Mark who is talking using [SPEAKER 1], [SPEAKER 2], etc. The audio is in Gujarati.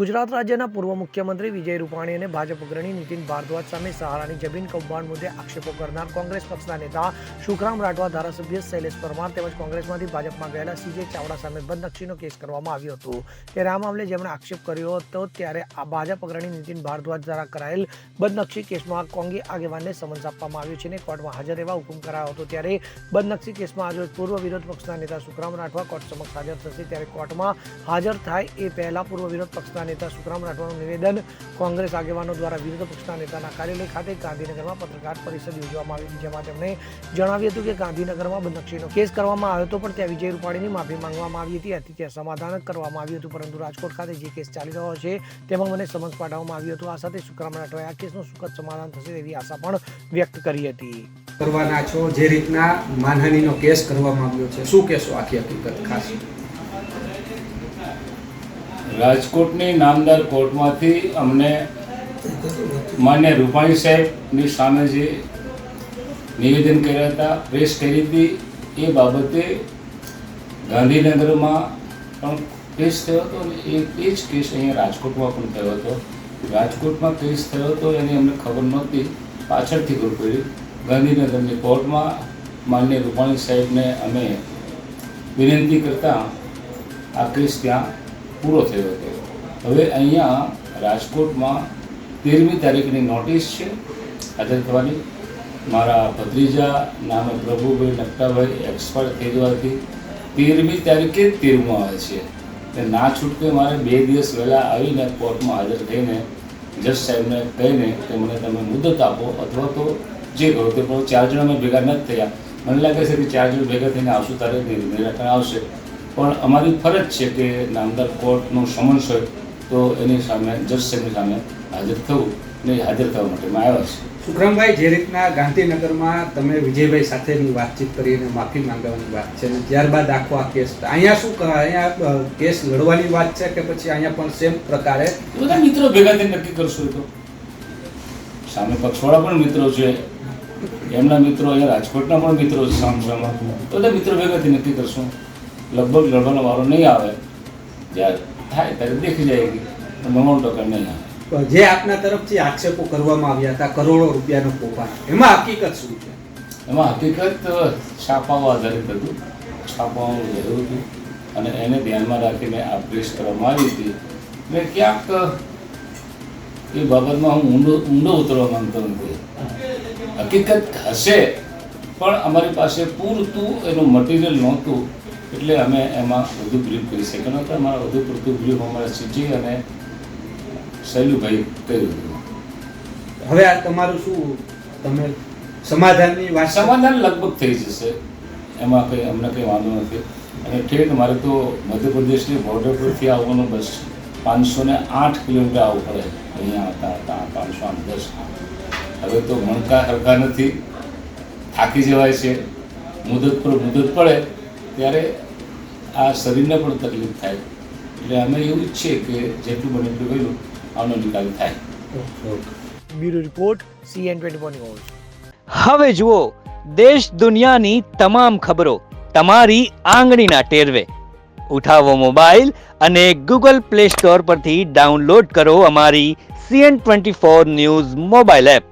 [SPEAKER 1] ગુજરાત રાજ્યના પૂર્વ મુખ્યમંત્રી વિજય રૂપાણી અને ભાજપ અગ્રણી નીતિન ભારદ્વાજ સામે સહારાની જમીન કૌભાંડ મુદ્દે આક્ષેપો કરનાર કોંગ્રેસ પક્ષના નેતા સુખરામ રાઠવા ધારાસભ્ય શૈલેષ પરમાર તેમજ કોંગ્રેસમાંથી ભાજપમાં ગયેલા સીજે ચાવડા સામે બદનક્ષીનો કેસ કરવામાં આવ્યો હતો ત્યારે આ મામલે જેમણે આક્ષેપ કર્યો હતો ત્યારે આ ભાજપ અગ્રણી નીતિન ભારદ્વાજ દ્વારા કરાયેલ બદનક્ષી કેસમાં કોંગી આગેવાનને સમન્સ આપવામાં આવ્યું છે અને કોર્ટમાં હાજર રહેવા હુકમ કરાયો હતો ત્યારે બદનક્ષી કેસમાં આજે પૂર્વ વિરોધ પક્ષના નેતા સુખરામ રાઠવા કોર્ટ સમક્ષ હાજર થશે ત્યારે કોર્ટમાં હાજર થાય એ પહેલા પૂર્વ વિરોધ પક્ષના નેતા સુખરામ રાઠવાનું નિવેદન કોંગ્રેસ આગેવાનો દ્વારા વિરોધ પક્ષના નેતાના કાર્યાલય ખાતે ગાંધીનગરમાં પત્રકાર પરિષદ યોજવામાં આવી. જેમાં તેમણે જણાવ્યું હતું કે ગાંધીનગરમાં બંધક્ષીનો કેસ કરવામાં આવ્યો હતો, પણ ત્યાં વિજય રૂપાણીની માફી માંગવામાં આવી હતી. આથી ત્યાં સમાધાન કરવામાં આવ્યું હતું, પરંતુ રાજકોટ ખાતે જે કેસ ચાલી રહ્યો છે, તેમાં મને સમન્સ પાઠવવામાં આવ્યું હતું. આ સાથે સુખરામ રાઠવાએ આ કેસનું સુખદ સમાધાન થશે તેવી આશા પણ વ્યક્ત કરી હતી.
[SPEAKER 2] કરવાના છો જે રીતના માનહાનિનો કેસ કરવામાં આવ્યો છે. શું કહેશો આખી હકીકત ખાસ?
[SPEAKER 3] રાજકોટની નામદાર કોર્ટમાંથી અમને માન્ય રૂપાણી સાહેબની સામે જે નિવેદન કર્યા હતા, પ્રેસ કરી હતી, એ બાબતે ગાંધીનગરમાં પણ કેસ થયો હતો અને એ એ જ કેસ અહીંયા રાજકોટમાં પણ થયો હતો. રાજકોટમાં કેસ થયો હતો એની અમને ખબર નહોતી. પાછળથી ખબર પડી. ગાંધીનગરની કોર્ટમાં માન્ય રૂપાણી સાહેબને અમે વિનંતી કરતાં આ કેસ ત્યાં પૂરો થયો હતો. હવે અહીંયા રાજકોટમાં તેરમી તારીખની નોટિસ છે. હાજર થવાની મારા ભત્રીજા નામે પ્રભુભાઈ નકટાભાઈ એક્સપર્ટ થઈ જવાથી તેરમી તારીખે જ તેરમું આવે છે. એટલે ના છૂટકે મારે બે દિવસ વહેલા આવીને કોર્ટમાં હાજર થઈને જજ સાહેબને કહીને કે મને તમે મુદત આપો અથવા તો જે કરો તે પણ ચાર જણા અમે ભેગા નથી થયા. મને લાગે છે કે ચાર જણ ભેગા થઈને આવશું, તારે નિરાકરણ આવશે. પણ અમારી ફરજ છે કે નામદાર કોર્ટનો સમન્સ હોય તો એની સામે જજ સાહેબની સામે હાજર થવું ને હાજર થવા માટે મેં આવ્યા છે
[SPEAKER 2] સુખરામભાઈ જે રીતના ગાંધીનગરમાં તમે વિજયભાઈ સાથેની વાતચીત કરી અને માફી માંગવાની વાત છે અને ત્યારબાદ આખો આ કેસ અહીંયા શું અહીંયા કેસ લડવાની વાત છે કે પછી અહીંયા પણ સેમ પ્રકારે?
[SPEAKER 3] બધા મિત્રો ભેગા થઈને નક્કી કરશું તો. સામે પક્ષવાળા પણ મિત્રો છે. એમના મિત્રો અહીંયા રાજકોટના પણ મિત્રો છે સામસામાં. બધા મિત્રો ભેગા થઈને નક્કી કરશું. લગભગ લડવાનો વારો નહીં આવે. જ્યારે થાય ત્યારે દેખી જાયગી નવ્વાણું ટકા નહીં આવે.
[SPEAKER 2] જે આપના તરફથી આક્ષેપો કરવામાં આવ્યા હતા કરોડો રૂપિયાનો કૌભાંડ એમાં હકીકત શું છે?
[SPEAKER 3] એમાં હકીકત છાપાઓ આધારિત હતું. છાપાઓનું જરૂર હતું. અને એને ધ્યાનમાં રાખીને આ પ્રેસ કરવામાં આવી હતી. એટલે ક્યાંક એ બાબતમાં હું ઊંડો ઊંડો ઉતરવા માંગતો નથી. હકીકત હશે પણ અમારી પાસે પૂરતું એનું મટીરિયલ નહોતું. એટલે અમે એમાં વધુ બ્રીફ કરી શક્યા નહોતા. અમારા વધુ પૂરતું બ્રીફ અમારા સીજી અને શૈલુભાઈ કર્યું
[SPEAKER 2] હવે આ તમારું શું તમે સમાધાનની વાત
[SPEAKER 3] સમાધાન લગભગ થઈ જશે. એમાં કંઈ અમને કંઈ વાંધો નથી. અને ઠેઠ મારે તો મધ્યપ્રદેશની બોર્ડર પરથી આવવાનું બસ પાંચસો ને આઠ કિલોમીટર આવવું પડે. અહીંયા હતા હતા પાંચસો આઠ દસ હવે તો મણકા હરકા નથી. થાકી જવાય છે. મુદત પર મુદત પડે. ત્યારે આ શરીરને પણ તકલીફ થાય. એટલે અમે એવું ઈચ્છીએ કે જેટલું બને એટલું વહેલું આનો નિકાલ થાય.
[SPEAKER 1] બ્યુરો રિપોર્ટ સીએન ટ્વેન્ટી
[SPEAKER 4] હવે જુઓ દેશ દુનિયાની તમામ ખબરો તમારી આંગળીના ટેરવે. ઉઠાવો મોબાઈલ અને ગૂગલ પ્લે સ્ટોર પરથી ડાઉનલોડ કરો અમારી CN twenty four news mobile app.